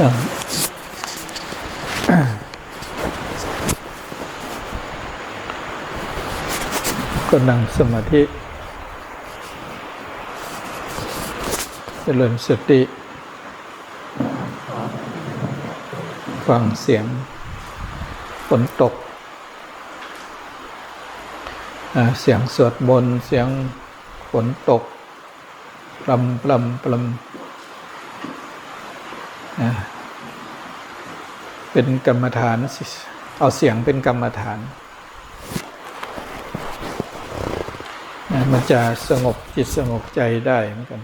ก็นั่งสมาธิเจริญสติ ฟังเสียงฝนตก เสียงสวดมนเสียงฝนตก ปลำปลำปลำอ่า เป็นกรรมฐาน เอาเสียงเป็นกรรมฐานนะมันจะสงบจิตสงบใจได้เหมือนกัน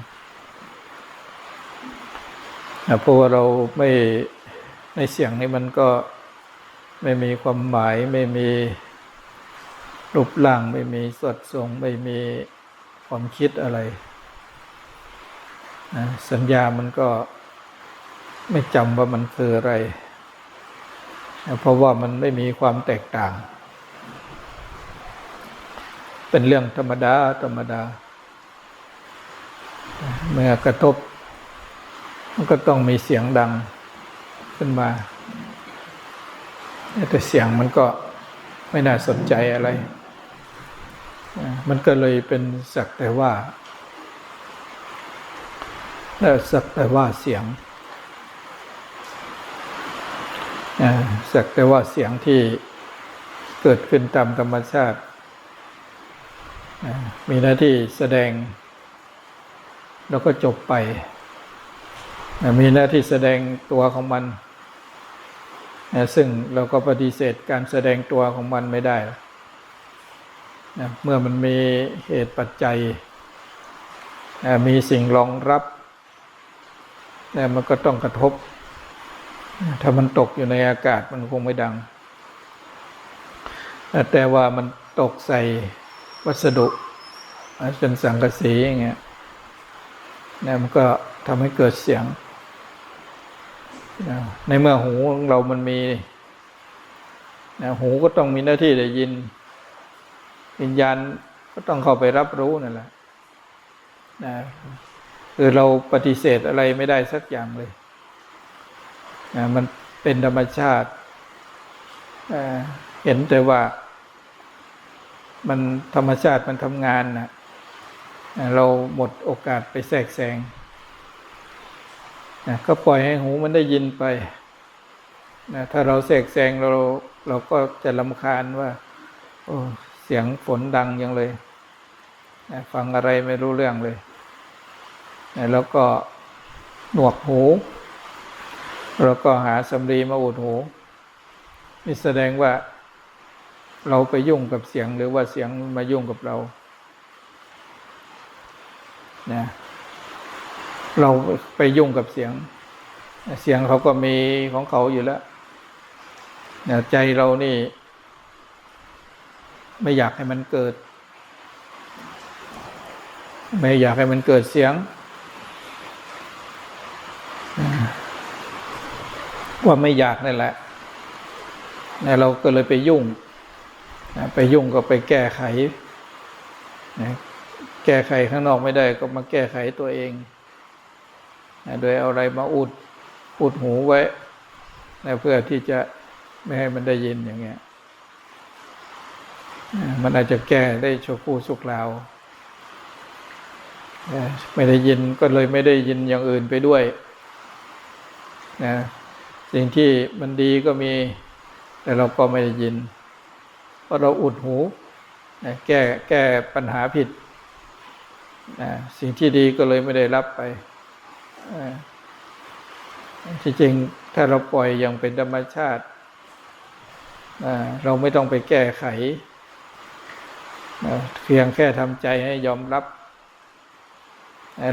นะเพราะว่าเราไม่ในเสียงนี้มันก็ไม่มีความหมายไม่มีรูปร่างไม่มีสดทรงไม่มีความคิดอะไรนะสัญญามันก็ไม่จำว่ามันคืออะไร เพราะว่ามันไม่มีความแตกต่าง เป็นเรื่องธรรมดาธรรมดา เมื่อกระทบ มันก็ต้องมีเสียงดังขึ้นมา แต่เสียงมันก็ไม่น่าสนใจอะไร มันก็เลยเป็นสักแต่ว่าสักแต่ว่าเสียง สักแต่ว่าเสียงที่เกิดขึ้นตามธรรมชาติ มีหน้าที่แสดง แล้วก็จบไป มีหน้าที่แสดงตัวของมัน ซึ่งเราก็ปฏิเสธการแสดงตัวของมันไม่ได้นะเมื่อมันมีเหตุปัจจัย มีสิ่งรองรับ มันก็ต้องกระทบ ถ้ามันตกอยู่ในอากาศมันคงไม่ดัง แต่ว่ามันตกใส่วัสดุเป็นสังกะสีอย่างเงี้ยนะมันก็ทำให้เกิดเสียง ในเมื่อหูของเรามันมีนะหูก็ต้องมีหน้าที่ได้ยิน วิญญาณก็ต้องเข้าไปรับรู้นั่นแหละนะคือเราปฏิเสธอะไรไม่ได้สักอย่างเลย มันเป็นธรรมชาติเห็นแต่ว่า มันธรรมชาติมันทำงานนะเราหมดโอกาสไปแทรกแซงนะก็ปล่อยให้หูมันได้ยินไปนะถ้าเราแทรกแซงเราเราก็จะลำคาญว่า โอ้เสียงฝนดังยังเลยนะฟังอะไรไม่รู้เรื่องเลยนะแล้วก็หนวกหู แล้วก็หาสำลีมาอุดหูนี่แสดงว่าเราไปยุ่งกับเสียงหรือว่าเสียงมายุ่งกับเรานะเราไปยุ่งกับเสียง เสียงเขาก็มีของเขาอยู่แล้วนะใจเรานี่ ไม่อยากให้มันเกิด ไม่อยากให้มันเกิดเสียง ว่าไม่อยากนั่นแหละนะเราก็เลยไปยุ่งนะไปยุ่งก็ไปแก้ไขนะแก้ไขข้างนอกไม่ได้ก็มาแก้ไขตัวเองนะโดยเอาอะไรมาอุดอุดหูไว้นะเพื่อที่จะไม่ให้มันได้ยินอย่างเงี้ยนะมันอาจจะแก้ได้ชั่วคู่สุกลาวไม่ได้ยินก็เลยไม่ได้ยินอย่างอื่นไปด้วยนะ สิ่งที่มันดีก็มี แต่เราก็ไม่ได้ยิน เพราะเราอุดหูแก้แก้ปัญหาผิด สิ่งที่ดีก็เลยไม่ได้รับไปที่จริงถ้าเราปล่อยอย่างเป็นธรรมชาติ เราไม่ต้องไปแก้ไข เพียงแค่ทำใจให้ยอมรับ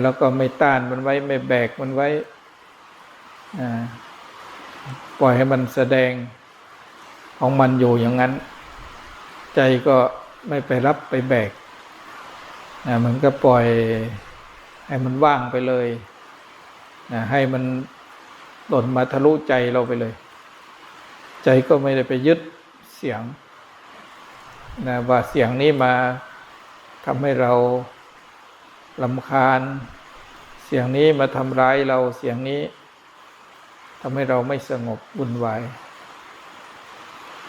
แล้วก็ไม่ต้านมันไว้ไม่แบกมันไว้ ปล่อยให้มันแสดงของมันอยู่อย่างนั้น ใจก็ไม่ไปรับไปแบกนะมันก็ปล่อยให้มันว่างไปเลยนะให้มันหล่นมาทะลุใจเราไปเลย ใจก็ไม่ได้ไปยึดเสียงนะว่าเสียงนี้มาทำให้เราลำคาญ เสียงนี้มาทำร้ายเราเสียงนี้ ทำให้เราไม่สงบวุ่นวาย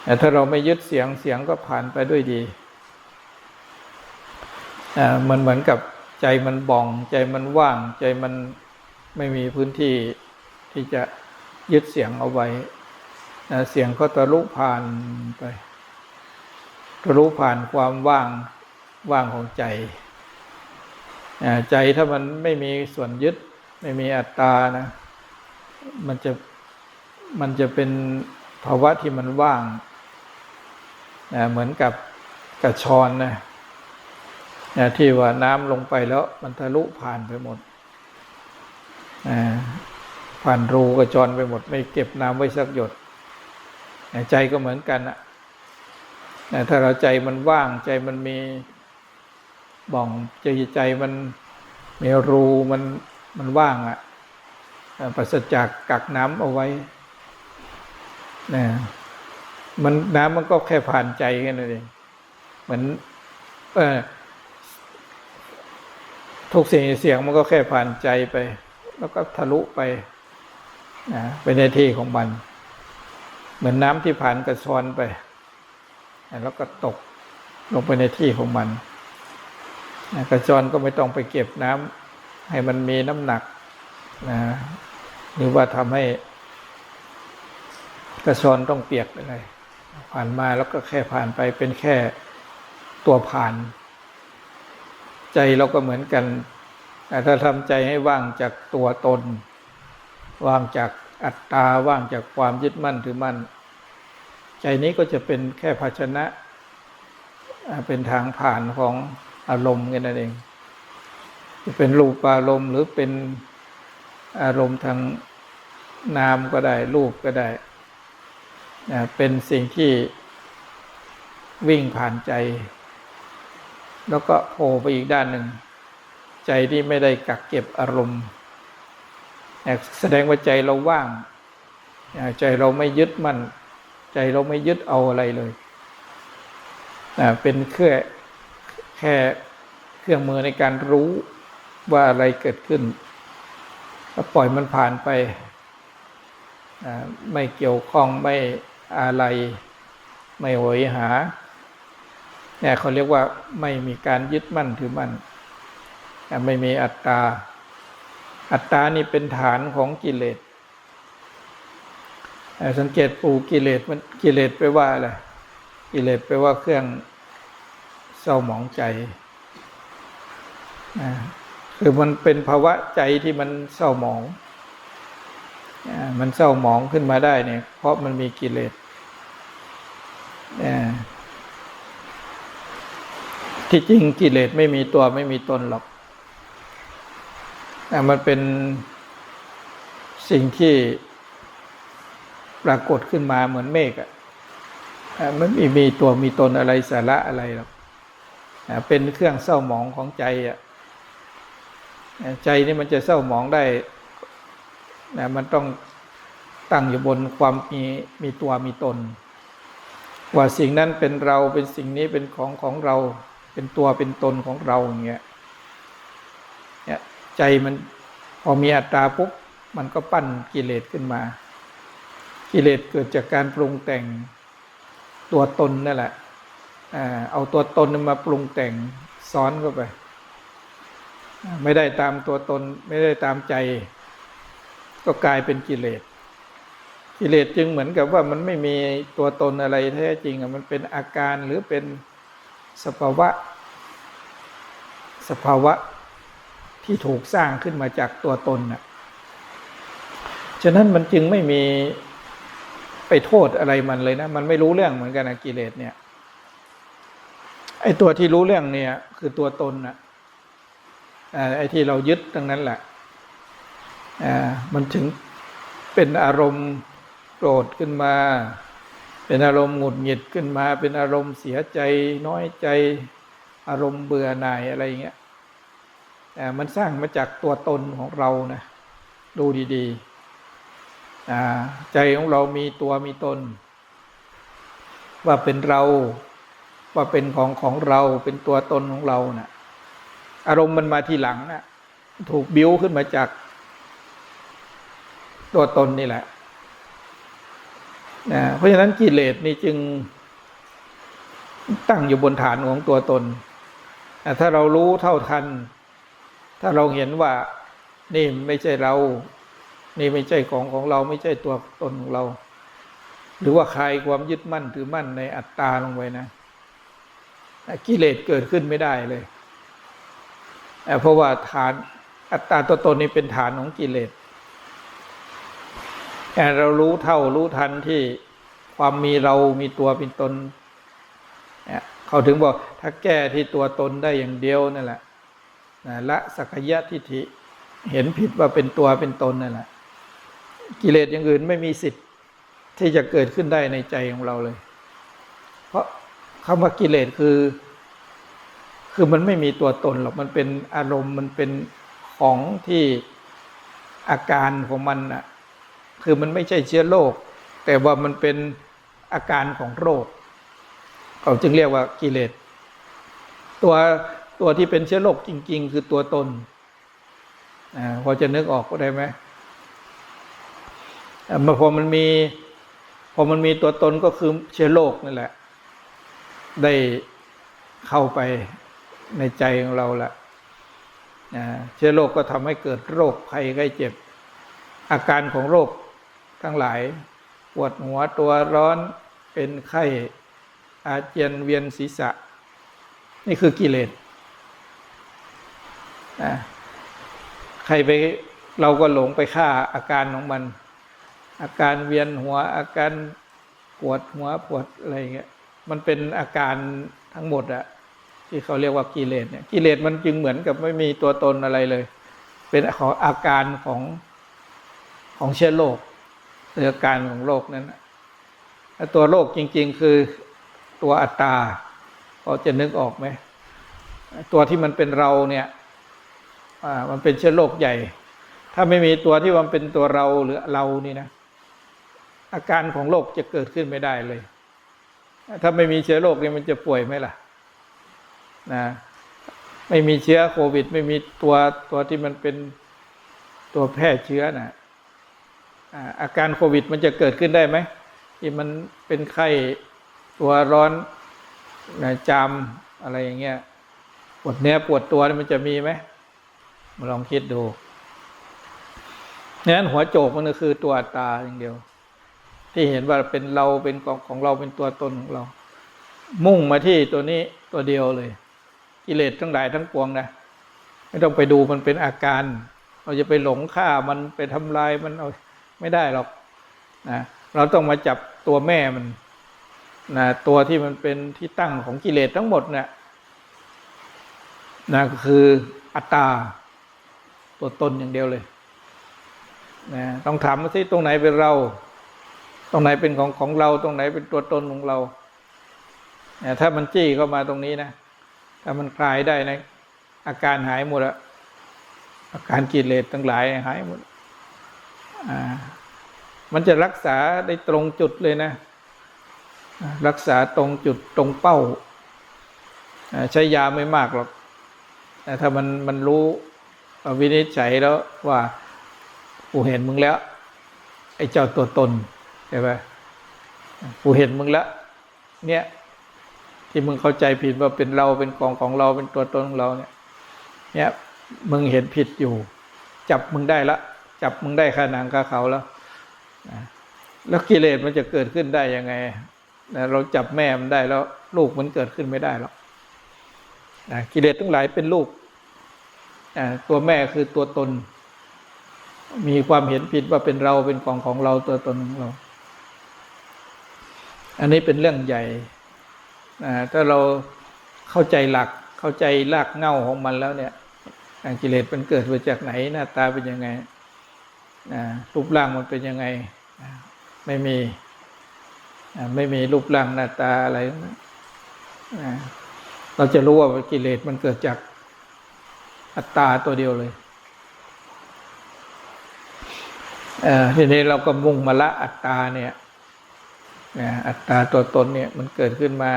แต่ถ้าเราไม่ยึดเสียงเสียงก็ผ่านไปด้วยดีอ่ามันเหมือนกับใจมันบ่องใจมันว่าง ใจมันไม่มีพื้นที่ที่จะยึดเสียงเอาไว้เสียงก็ทะลุผ่านไปทะลุผ่านความว่างว่างของใจใจถ้ามันไม่มีส่วนยึดไม่มีอัตตานะ มันจะมันจะเป็นภาวะที่มันว่างนะเหมือนกับกระชอนนะนะที่ว่าน้ำลงไปแล้วมันทะลุผ่านไปหมดนะผ่านรูกระชอนไปหมด ไม่เก็บน้ำไว้สักหยดนะใจก็เหมือนกันนะนะถ้าเราใจมันว่างใจมันมีบ่องใจใจมันมีรูมันมันว่างอะ่ะ ปราศจากกักน้ำเอาไว้นะมันน้ำมันก็แค่ผ่านใจแค่นั้นเองเหมือนเออทุกเสียงเสียงมันก็แค่ผ่านใจไป แล้วก็ทะลุไปนะไปในที่ของมัน เหมือนน้ำที่ผ่านกระชอนไป แล้วก็ตกลงไปในที่ของมันกระชอนก็ไม่ต้องไปเก็บน้ำให้มันมีน้ำหนัก นะหรือว่าทำให้กระชอนต้องเปียกไปเลยผ่านมาแล้วก็แค่ผ่านไปเป็นแค่ตัวผ่าน ใจเราก็เหมือนกันแต่ถ้าทำใจให้ว่างจากตัวตน ว่างจากอัตตาว่างจากความยึดมั่นถือมั่น ใจนี้ก็จะเป็นแค่ภาชนะ เป็นทางผ่านของอารมณ์กันนั่นเอง จะเป็นรูปอารมณ์หรือเป็น อารมณ์ทางนามก็ได้ รูปก็ได้เป็นสิ่งที่วิ่งผ่านใจ แล้วก็โผล่ไปอีกด้านหนึ่ง ใจที่ไม่ได้กักเก็บอารมณ์ แสดงว่าใจเราว่าง ใจเราไม่ยึดมัน่น ใจเราไม่ยึดเอาอะไรเลยเป็นแค่แค่เครื่องมือในการรู้ว่าอะไรเกิดขึ้น ก็ปล่อยมันผ่านไป ไม่เกี่ยวข้องไม่อะไร ไม่โหยหาเนี่ยเขาเรียกว่าไม่มีการยึดมั่นถือมั่นไม่มีอัตตา อัตตานี่เป็นฐานของกิเลสสังเกตปูกิเลสมันกิเลสไปว่าอะไรกิเลสไปว่าเครื่องเศร้าหมองใจ คือมันเป็นภาวะใจที่มันเศร้าหมอง มันเศร้าหมองขึ้นมาได้เนี่ย เพราะมันมีกิเลสที่จริงกิเลสไม่มีตัวไม่มีตนหรอกแต่มันเป็นสิ่งที่ปรากฏขึ้นมาเหมือนเมฆอะมันไม่มีตัวมีตนอะไรสาระอะไรหรอกเป็นเครื่องเศร้าหมองของใจอะ ใจนี่มันจะเศร้าหมองได้นะมันต้องตั้งอยู่บนความมีมีตัวมีตน ว่าสิ่งนั้นเป็นเราเป็นสิ่งนี้เป็นของของเรา เป็นตัวเป็นตนของเราอย่างเงี้ยเนี่ยใจมันพอมีอัตตาปุ๊บมันก็ปั้นกิเลสขึ้นมา กิเลสเกิดจากการปรุงแต่งตัวตนนั่นแหละเอาตัวตนมาปรุงแต่งซ้อนเข้าไป ไม่ได้ตามตัวตนไม่ได้ตามใจ ก็กลายเป็นกิเลส กิเลสจึงเหมือนกับว่ามันไม่มีตัวตนอะไรแท้จริงมันเป็นอาการหรือเป็นสภาวะ สภาวะที่ถูกสร้างขึ้นมาจากตัวตนน่ะฉะนั้นมันจึงไม่มีไปโทษอะไรมันเลยนะ มันไม่รู้เรื่องเหมือนกันนะกิเลสเนี่ยไอ้ตัวที่รู้เรื่องเนี่ย คือตัวตนน่ะ ไอ้ที่เรายึดตรงนั้นแหละมันถึงเป็นอารมณ์โกรธขึ้นมา เป็นอารมณ์หงุดหงิดขึ้นมา เป็นอารมณ์เสียใจน้อยใจ อารมณ์เบื่อหน่ายอะไรเงี้ยมันสร้างมาจากตัวตนของเรานะดูดีๆใจของเรามีตัวมีตน ว่าเป็นเราว่าเป็นของของเราเป็นตัวตนของเรานะ่ะ อารมณ์มันมาทีหลังนะ่ถูกบิ้วขึ้นมาจากตัวตนนี่แหละนะเพราะฉะนั้นกิเลสนี่จึง ตั้งอยู่บนฐานของตัวตนอะถ้าเรารู้เท่าทัน ถ้าเราเห็นว่า นี่ไม่ใช่เรา นี่ไม่ใช่ของของเรา ไม่ใช่ตัวตนของเรา หรือว่าคลายความยึดมั่นถือมั่นในอัตตาลงไปนะ กิเลสเกิดขึ้นไม่ได้เลย เอ่อเพราะว่าฐานอัตตาตัวตนนี้เป็นฐานของกิเลสแต่เรารู้เท่ารู้ทันที่ความมีเรามีตัวเป็นตนเนี่ยเขาถึงบอกถ้าแก้ที่ตัวตนได้อย่างเดียวนั่นแหละละสักยะทิฏฐิเห็นผิดว่าเป็นตัวเป็นตนนั่นแหละกิเลสอย่างอื่นไม่มีสิทธิ์ที่จะเกิดขึ้นได้ในใจของเราเลย เพราะคำว่ากิเลสคือ คือมันไม่มีตัวตนหรอกมันเป็นอารมณ์มันเป็นของที่อาการของมันอะคือมันไม่ใช่เชื้อโรคแต่ว่ามันเป็นอาการของโรคเขาจึงเรียกว่ากิเลสตัวตัวที่เป็นเชื้อโรคจริง ๆ คือตัวตนอ่าพอจะนึกออกก็ได้ไหมอ่าพอมันมีพอมันมีตัวตนก็คือเชื้อโรคนั่นแหละ ได้เข้าไป ในใจของเราละอ่าเชื้อโรคก็ทำให้เกิดโรคภัยไข้เจ็บ อาการของโรคทั้งหลายปวดหัวตัวร้อนเป็นไข้อาเจียนเวียนศีรษะ นี่คือกิเลสใครไปเราก็หลงไปฆ่าอาการของมัน อาการเวียนหัวอาการปวดหัวปวดอะไรเงี้ยมันเป็นอาการทั้งหมดอะ ที่เขาเรียกว่ากิเลสเนี่ยกิเลสมันจึงเหมือนกับไม่มีตัวตนอะไรเลย เป็นของอาการของของเชื้อโรคหรืออาการของโรคนั้นตัวโรคจริง ๆ คือตัวอัตตาพอจะนึกออกไหมตัวที่มันเป็นเราเนี่ยมันเป็นเชื้อโรคใหญ่ ถ้าไม่มีตัวที่มันเป็นตัวเราหรือเรานี่นะอาการของโรคจะเกิดขึ้นไม่ได้เลย ถ้าไม่มีเชื้อโรคนี่มันจะป่วยไหมล่ะ นะไม่มีเชื้อโควิด ไม่มีตัวตัวที่มันเป็นตัวแพร่เชื้อนะอาการโควิดมันจะเกิดขึ้นได้ไหมที่มันเป็นไข้ตัวร้อนนะจามอะไรอย่างเงี้ยปวดเนื้อปวดตัวมันจะมีไหมมาลองคิดดูนั้นหัวโจกมันก็คือตัวอัตตาอย่างเดียว ที่เห็นว่าเป็นเราเป็นของของเราเป็นตัวตนของเรา มุ่งมาที่ตัวนี้ตัวเดียวเลย กิเลสทั้งหลายทั้งปวงนะไม่ต้องไปดูมันเป็นอาการ เราจะไปหลงฆ่ามันไปทำลายมันเอาไม่ได้หรอกนะเราต้องมาจับตัวแม่มันนะตัวที่มันเป็นที่ตั้งของกิเลสทั้งหมดเนะี่ยนะก็คืออัตตา ตัวตนอย่างเดียวเลยนะต้องถามว่าที่ตรงไหนเป็นเรา ตรงไหนเป็นของของเรา ตรงไหนเป็นตัวตนของเรานะถ้ามันจี้เข้ามาตรงนี้นะ ถ้ามันคลายได้นะอาการหายหมดละอาการกิเลสทั้งหลายหายหมดอ่ามันจะรักษาได้ตรงจุดเลยนะ รักษาตรงจุดตรงเป้า ใช้ยาไม่มากหรอกแต่ถ้ามันมันรู้วินิจฉัยแล้วว่ากูเห็นมึงแล้ว ไอ้เจ้าตัวตนใช่ไหมกูเห็นมึงแล้ว เนี่ย ที่มึงเข้าใจผิดว่าเป็นเราเป็นของของเราเป็นตัวตนของเราเนี่ย เนี่ยมึงเห็นผิดอยู่ จับมึงได้ละ จับมึงได้ขาหนังขาเขาแล้วแล้วกิเลสมันจะเกิดขึ้นได้ยังไงเราจับแม่มันได้แล้ว ลูกมันเกิดขึ้นไม่ได้หรอกกิเลสทั้งหลายเป็นลูกตัวแม่คือตัวตน มีความเห็นผิดว่าเป็นเราเป็นของของเราตัวตนของเรา อันนี้เป็นเรื่องใหญ่ ถ้าเราเข้าใจหลักเข้าใจรากเง่าของมันแล้วเนี่ยกิเลสมันเกิดมาจากไหนหน้าตาเป็นยังไงรูปร่างมันเป็นยังไงไม่มีไม่มีรูปร่างหน้าตาอะไรเราจะรู้ว่ากิเลสมันเกิดจากอัตตาตัวเดียวเลยทีนี้เราก็มุ่งมาละอัตตาเนี่ยอัตตาตัวตนเนี่ยมันเกิดขึ้นมา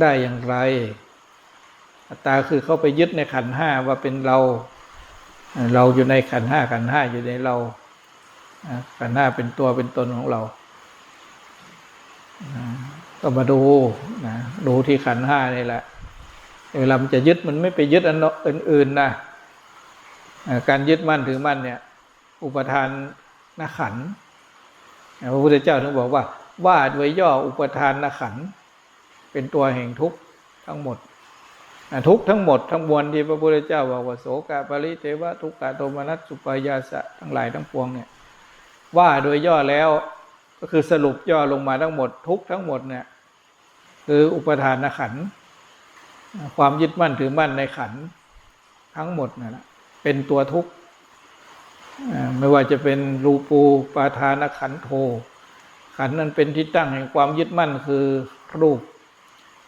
ได้อย่างไร อัตตาคือเข้าไปยึดในขันห้าว่าเป็นเรา เราอยู่ในขันห้าขันห้าอยู่ในเราขันห้าเป็นตัวเป็นตนของเราก็มาดูนะดูที่ขันห้านี่แหละ เวลามันจะยึดมันไม่ไปยึดอันอื่นๆนะการยึดมั่นถือมั่นเนี่ย อุปทานนขันพระพุทธเจ้าถึงบอกว่า ว่าโดยย่ออุปทานนขันธ์ เป็นตัวแห่งทุกข์ทั้งหมดทุกข์ทั้งหมดทั้งมวลที่พระพุทธเจ้าบอกว่าโสกาปริเทวะทุกขะโทมนัสสุปายาสะทั้งหลายทั้งปวงเนี่ยว่าโดยย่อแล้วก็คือสรุปย่อลงมาทั้งหมด ทุกข์ทั้งหมดเนี่ยคืออุปทานขันธ์ความยึดมั่นถือมั่นในขันธ์ทั้งหมดนั่นแหละเป็นตัวทุกข์ไม่ว่าจะเป็นรูปูปาทานขันธ์โทขันธ์นั้นเป็นที่ตั้งแห่งความยึดมั่นคือรูป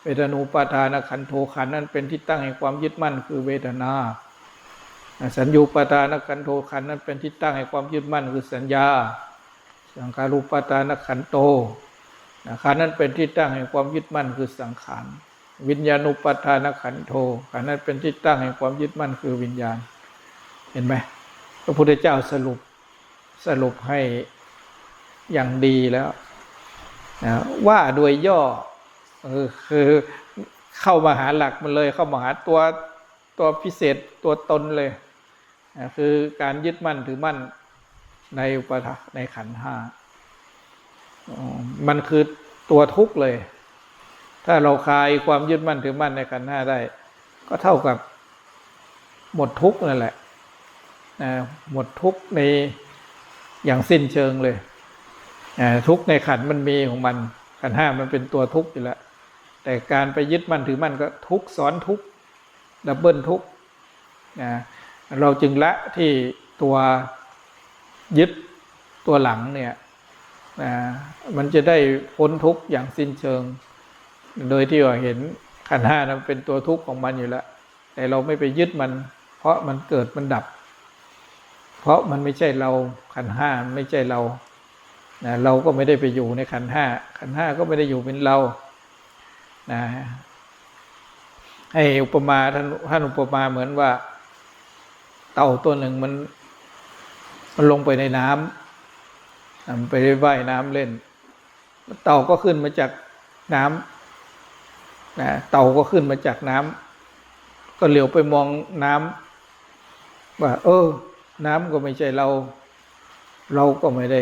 เวทนูปาทานขันโทขันนั้นเป็นที่ตั้งแห่งความยึดมั่นคือเวทนาสัญญูปาทานขันโทขันนั้นเป็นที่ตั้งแห่งความยึดมั่นคือสัญญา สังขารูปาทานขันโตขันนั้นเป็นที่ตั้งแห่งความยึดมั่นคือสังขารวิญญาณุปาทานขันโทขันนั้นเป็นที่ตั้งแห่งความยึดมั่นคือวิญญาณ เห็นไหมพระพุทธเจ้าสรุปสรุปให้อย่างดีแล้วนะว่าโดยย่อ คือเข้ามาหาหลักมันเลย เข้ามาหาตัวตัวพิเศษตัวตนเลย คือการยึดมั่นถือมั่นในอุปทาในขันห้ามันคือตัวทุกข์เลย ถ้าเราคลายความยึดมั่นถือมั่นในขันห้าได้ ก็เท่ากับหมดทุกข์นั่นแหละหมดทุกข์ในอย่างสิ้นเชิงเลยทุกข์ในขันมันมีของมันขันห้ามันเป็นตัวทุกข์อยู่แล้ว แต่การไปยึดมั่นถือมั่นก็ทุกซ้อนทุกดับเบิลทุกนะเราจึงละที่ตัวยึดตัวหลังเนี่ยนะมันจะได้พ้นทุกอย่างสิ้นเชิง โดยที่ว่าเห็นขันห้านั้นเป็นตัวทุกข์ของมันอยู่แล้ว แต่เราไม่ไปยึดมัน เพราะมันเกิดมันดับ เพราะมันไม่ใช่เราขันห้าไม่ใช่เรานะเราก็ไม่ได้ไปอยู่ในขันห้าขันห้าก็ไม่ได้อยู่เป็นเรา นะให้อุปมาท่านท่านอุปมาเหมือนว่า เต่าตัวหนึ่งมัน มันลงไปในน้ำมันไปว่ายน้ำเล่น เต่าก็ขึ้นมาจากน้ำนะเต่าก็ขึ้นมาจากน้ำก็เหลียวไปมองน้ำว่า เออ น้ำก็ไม่ใช่เรา เราก็ไม่ได้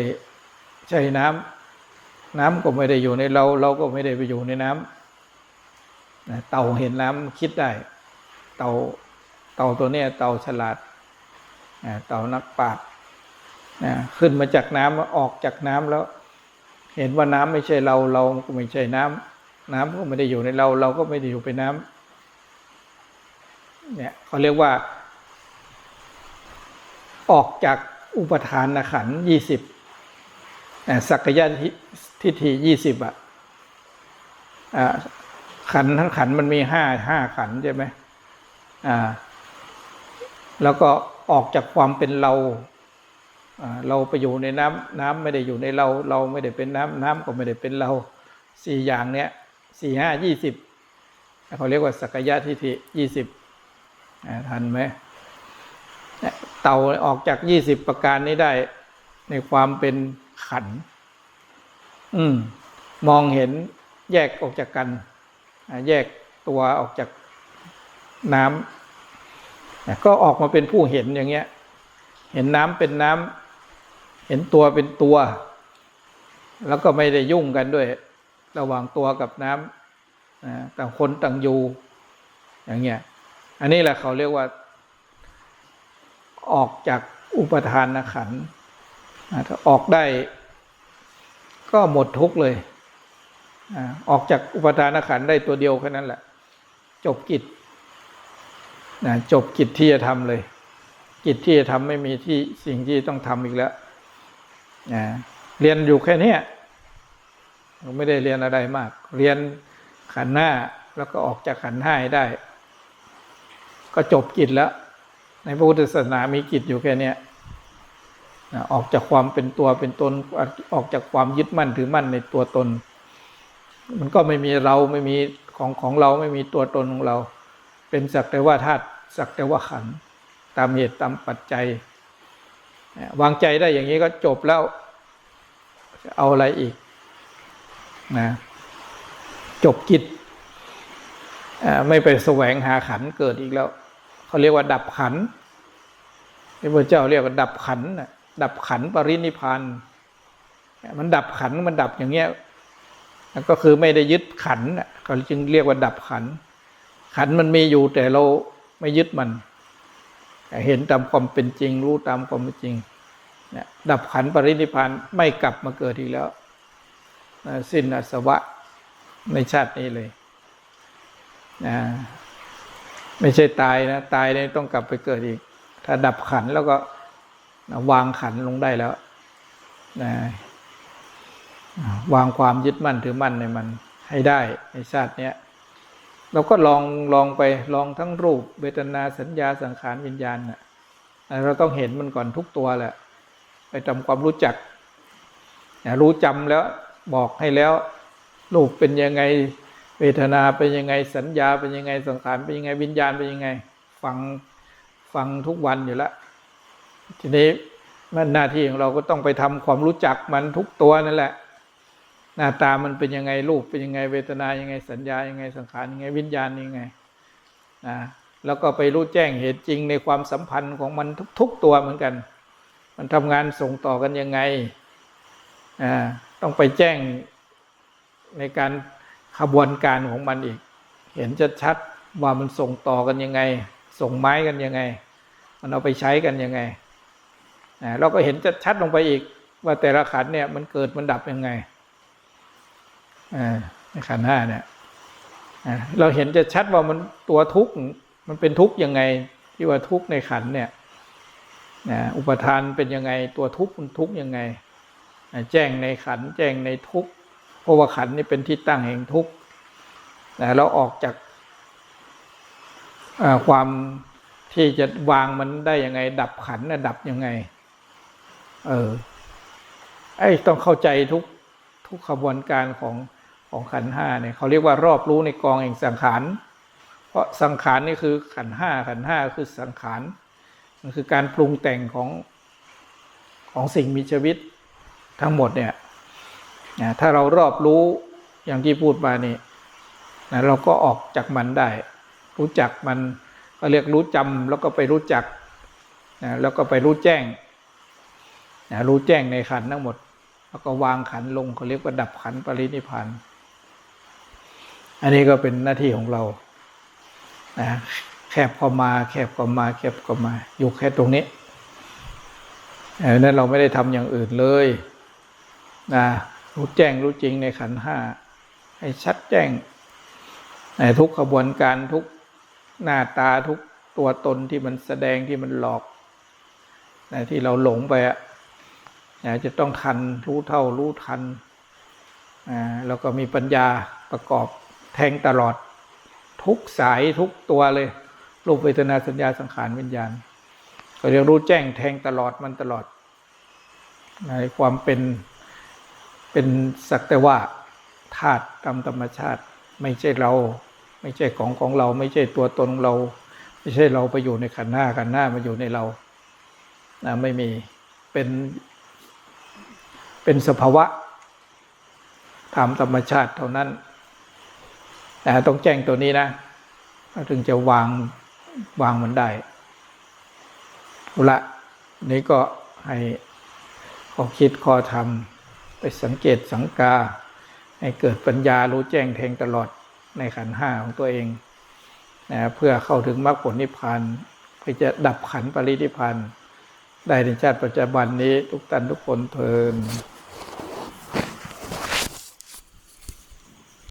ใช่น้ำน้ำก็ไม่ได้อยู่ในเรา เราก็ไม่ได้ไปอยู่ในน้ำ นะเต่าเห็นน้ำคิดได้ เต่าเต่าตัวเนี้ยเต่าฉลาดนะเต่านักปราชญ์นะขึ้นมาจากน้ำออกจากน้ำแล้ว เห็นว่าน้ำไม่ใช่เราเราก็ไม่ใช่น้ำน้ำก็ไม่ได้อยู่ในเรา เราก็ไม่ได้อยู่เป็นน้ำเนี่ยเขาเรียกว่า ออกจากอุปทานขันยี่สิบสักกายทิฏฐิยี่สิบอะอ่า ขันทั้งขันมันมีห้าห้าขันใช่ไหมอ่า แล้วก็ออกจากความเป็นเราเราไปอยู่ในน้ำน้ำไม่ได้อยู่ในเรา เราไม่ได้เป็นน้ำน้ำก็ไม่ได้เป็นเราสี่อย่างเนี้ยสี่ห้ายี่สิบเขาเรียกว่าสักกายทิฏฐิยี่สิบทันไหมเต่าออกจากยี่สิบประการนี้ได้ในความเป็นขัน อืม มองเห็นแยกออกจากกัน แยกตัวออกจากน้ำก็ออกมาเป็นผู้เห็นอย่างเงี้ย เห็นน้ำเป็นน้ำเห็นตัวเป็นตัว แล้วก็ไม่ได้ยุ่งกันด้วย ระหว่างตัวกับน้ำต่างคนต่างอยู่อย่างเงี้ย อันนี้แหละเขาเรียกว่า ออกจากอุปทานขันถ้าออกได้ก็หมดทุกเลย ออกจากอุปทานขันได้ตัวเดียวแค่นั้นแหละ จบกิจนะจบกิจที่จะทำเลย กิจที่จะทำไม่มีที่สิ่งที่ต้องทำอีกแล้วนะเรียนอยู่แค่นี้ไม่ได้เรียนอะไรมาก เรียนขันหน้าแล้วก็ออกจากขันห้าได้ ก็จบกิจแล้ว ในพระพุทธศาสนามีกิจอยู่แค่นี้ออกจากความเป็นตัวเป็นตนออกจากความยึดมั่นถือมั่นในตัวตน มันก็ไม่มีเราไม่มีของของเราไม่มีตัวตนของเรา เป็นสักแต่ว่าธาตุสักแต่ว่าขันตามเหตุตามปัจจัย วางใจได้อย่างนี้ก็จบแล้วเอาอะไรอีกนะจบกิจไม่ไปแสวงหาขันเกิดอีกแล้ว เขาเรียกว่าดับขันพระพุทธเจ้าเรียกว่าดับขันดับขันปรินิพพานมันดับขันมันดับอย่างเงี้ย ก็คือไม่ได้ยึดขันเขาจึงเรียกว่าดับขัน ขันมันมีอยู่แต่เราไม่ยึดมัน เห็นตามความเป็นจริง รู้ตามความเป็นจริงดับขันปรินิพานไม่กลับมาเกิดอีกแล้ว สิ้นอาสวะในชาตินี้เลยนะไม่ใช่ตายนะ ตายเนี่ยต้องกลับไปเกิดอีก ถ้าดับขันแล้วก็วางขันลงได้แล้วนะ วางความยึดมั่นถือมั่นในมันให้ได้ในชาติเนี้ยเราก็ลองลองไปลองทั้งรูปเวทนาสัญญาสังขารวิญญาณน่ะเราต้องเห็นมันก่อนทุกตัวแหละ ไปทำความรู้จัก รู้จำแล้วบอกให้แล้ว รูปเป็นยังไงเวทนาเป็นยังไงสัญญาเป็นยังไงสังขารเป็นยังไงวิญญาณเป็นยังไง ฟังฟังทุกวันอยู่แล้วทีนี้มันหน้าที่ของเราก็ต้องไปทำความรู้จักมันทุกตัวนั่นแหละ หน้าตามันเป็นยังไงรูปเป็นยังไงเวทนายังไงสัญญายังไงสังขารยังไงวิญญาณยังไงนะแล้วก็ไปรู้แจ้งเหตุจริงในความสัมพันธ์ของมันทุก ๆ ตัวเหมือนกัน มันทำงานส่งต่อกันยังไงอ่าต้องไปแจ้งในการขบวนการของมันอีก เห็นชัดๆว่ามันส่งต่อกันยังไง ส่งไม้กันยังไง มันเอาไปใช้กันยังไงอ่าเราก็เห็นชัดๆลงไปอีก ว่าแต่ละขันเนี่ยมันเกิดมันดับยังไง ขันห้าเนี่ยเราเห็นจะชัดว่ามันตัวทุกข์มันเป็นทุกข์ยังไง ที่ว่าทุกข์ในขันเนี่ยนะอุปทานเป็นยังไงตัวทุกข์มันทุกข์ยังไง แจ้งในขันแจ้งในทุกข์เพราะว่าขันนี่เป็นที่ตั้งแห่งทุกข์นะเราออกจากความที่จะวางมันได้ยังไง ดับขันนะดับยังไง เออไอ้ต้องเข้าใจทุกทุกขบวนการของ ของขันห้าเนี่ยเขาเรียกว่ารอบรู้ในกองแห่งสังขาร เพราะสังขารนี่คือขันห้าขันห้าคือสังขารมันคือการปรุงแต่งของของสิ่งมีชีวิตทั้งหมดเนี่ยนะถ้าเรารอบรู้อย่างที่พูดมานี่นะเราก็ออกจากมันได้ รู้จักมันก็เรียกรู้จำแล้วก็ไปรู้จักนะแล้วก็ไปรู้แจ้งนะรู้แจ้งในขันทั้งหมด แล้วก็วางขันลงเขาเรียกว่าดับขันปรินิพพาน อันนี้ก็เป็นหน้าที่ของเรานะแคบเข้ามา แคบเข้ามา แคบเข้ามา อยู่แค่ตรงนี้เออนั้นเราไม่ได้ทำอย่างอื่นเลยนะรู้แจ้งรู้จริงในขันห้าให้ชัดแจ้งในทุกขบวนการทุกหน้าตาทุกตัวตนที่มันแสดงที่มันหลอกนะที่เราหลงไปอะนะจะต้องทันรู้เท่ารู้ทันอ่าแล้วก็มีปัญญาประกอบ แทงตลอด ทุกสายทุกตัวเลยรูปเวทนาสัญญาสังขารวิญญาณ ก็เรียกรู้แจ้งแทงตลอดมันตลอด ในความเป็นเป็นสักแต่ว่าธาตุตามธรรมชาติ ไม่ใช่เรา ไม่ใช่ของของเรา ไม่ใช่ตัวตนเรา ไม่ใช่เราไปอยู่ในขันธ์หน้าขันธ์หน้ามาอยู่ในเรานะไม่มีเป็นเป็นสภาวะตามธรรมชาติเท่านั้น แต่ต้องแจ้งตัวนี้นะถึงจะวางวางมันได้เละนี้ก็ให้ข้อคิดข้อทำไปสังเกตสังกา ให้เกิดปัญญารู้แจ้งแทงตลอดในขันห้าของตัวเองนะเพื่อเข้าถึงมรรคผลนิพพานเพื่อจะดับขันปรินิพพานได้ในชาติปัจจุบันนี้ทุกท่านทุกคนเทิน